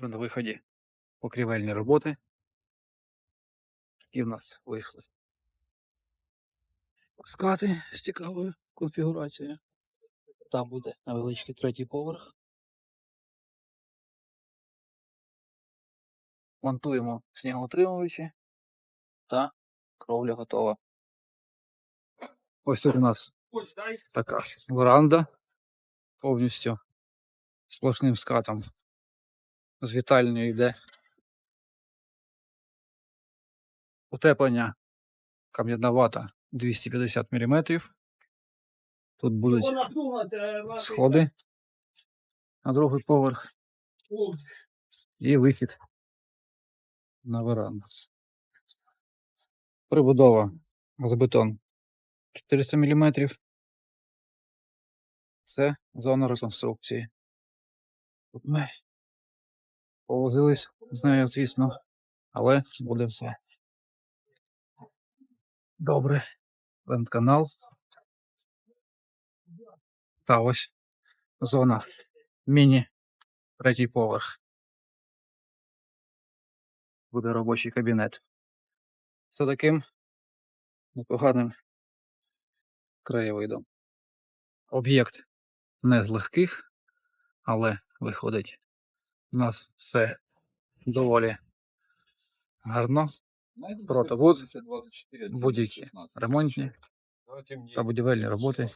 На виході покрівельні роботи. І в нас вийшли скати з цікавою конфігурацією. Там буде невеличкий третій поверх. Монтуємо снігоутримувачі та кровля готова. Ось тут у нас така веранда повністю сплошним скатом з вітальнею йде. Утеплення кам'яна вата 250 мм. Тут будуть сходи на другий поверх і вихід на веранду. Прибудова газобетон 400 мм. Це зона реконструкції. Повозились з нею, звісно, але буде все. Добре. Вентканал. Та ось зона міні третій поверх. Буде робочий кабінет. З таким непоганим краєвидом. Об'єкт не з легких, але виходить. У нас все доволі гарно. Протовуд, будь-які ремонтні та будівельні роботи.